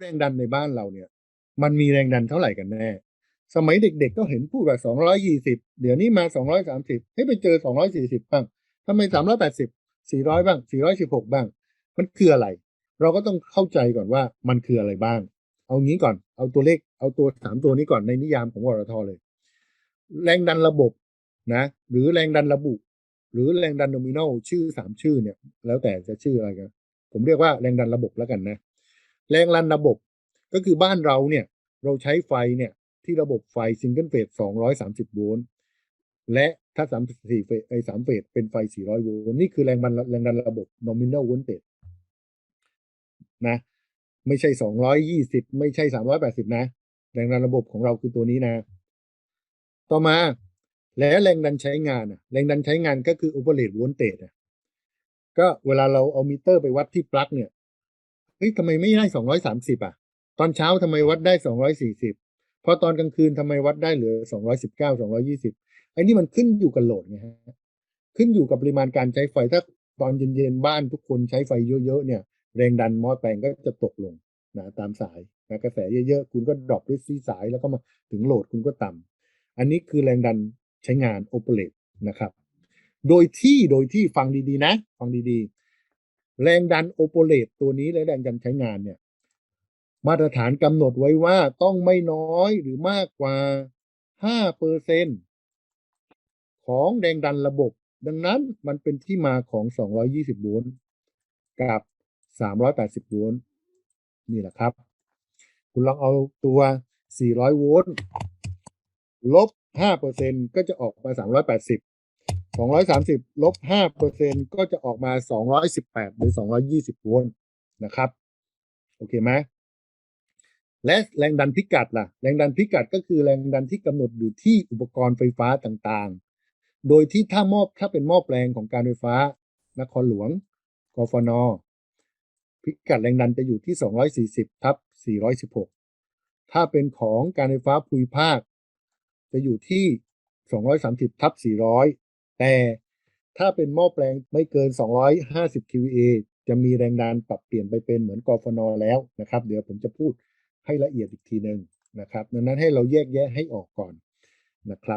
แรงดันในบ้านเราเนี่ย มันมีแรงดันเท่าไหร่กันแน่ สมัยเด็กๆก็เห็นพูดว่าสองร้อยยี่สิบเดี๋ยวนี้มาสองร้อยสามสิบให้ไปเจอสองร้อยสี่สิบบ้างทำไมสามร้อยแปดสิบสี่ร้อยบ้างสี่ร้อยสิบหกบ้าง มันคืออะไร เราก็ต้องเข้าใจก่อนว่ามันคืออะไรบ้าง เอางี้ก่อน เอาตัวเลขเอาตัวสามตัวนี้ก่อนในนิยามของวรทเลย แรงดันระบบนะ หรือแรงดันระบุ หรือแรงดันโนมินอลชื่อสามชื่อเนี่ย แล้วแต่จะชื่ออะไรกันผมเรียกว่าแรงดันระบบแล้วกันนะ แรงดันระบบ ก็คือบ้านเราเนี่ย เราใช้ไฟเนี่ย ที่ระบบไฟซิงเกิลเฟส230 โวลต์และถ้า34เฟสไอ้3เฟสเป็นไฟ 400 โวลต์นี่คือแรงดันแรงดันระบบ nominal voltage นะ ไม่ใช่ 220 ไม่ใช่ 380 นะ แรงดันระบบของเราคือตัวนี้นะ ต่อมาแล้วแรงดันใช้งานอะแรงดันใช้งานก็คือ operate voltage อะก็เวลาเราเอามิเตอร์ไปวัดที่ปลั๊กเนี่ย เฮ้ยทำไมไม่ได้230อะ ตอนเช้าทำไมวัดได้240พอตอนกลางคืนทำไมวัดได้เหลือ219 220ไอ้นี่มันขึ้นอยู่กับโหลดไงฮะขึ้นอยู่กับปริมาณการใช้ไฟถ้าตอนเย็นๆบ้านทุกคนใช้ไฟเยอะๆเนี่ยแรงดันมอแปลงก็จะตกลงนะตามสายนะกระแสเยอะๆ คุณก็ดรอปด้วยซีสายแล้วก็มาถึงโหลดคุณก็ต่ำอันนี้คือแรงดันใช้งานโอเปเรตนะครับ โดยที่โดยที่ฟังดีๆนะ ฟังดีๆ แรงดันโอเปเรตตัวนี้และแรงดันใช้งานเนี่ย มาตรฐานกำหนดไว้ว่าต้องไม่น้อยหรือมากกว่า5เปอร์เซนของแรงดันระบบ ดังนั้นมันเป็นที่มาของ 220 โวลต์กับ 380 โวลต์นี่แหละครับ คุณลองเอาตัว 400 โวลต์ลบ5เปอร์เซ็นก็จะออกมา 380 230ลบ5เปอร์เซ็นก็จะออกมา 218 หรือ 220 โวลต์นะครับ โอเคไหมและแรงดันพิกัดล่ะ แรงดันพิกัดก็คือแรงดันที่กำหนดอยู่ที่อุปกรณ์ไฟฟ้าต่างๆ โดยที่ถ้ามอบถ้าเป็นม้อแปลงของการไฟฟ้านครหลวงกฟน พิกัดแรงดันจะอยู่ที่ 240ทับ416 ถ้าเป็นของการไฟฟ้าภูมิภาค จะอยู่ที่ 230ทับ400 แต่ถ้าเป็นหม้อแปลงไม่เกิน 250 kVA จะมีแรงดันปรับเปลี่ยนไปเป็นเหมือนกฟนแล้วนะครับ เดี๋ยวผมจะพูดให้ละเอียดอีกทีหนึ่งนะครับ ดังนั้นให้เราแยกแยะให้ออกก่อนนะครับ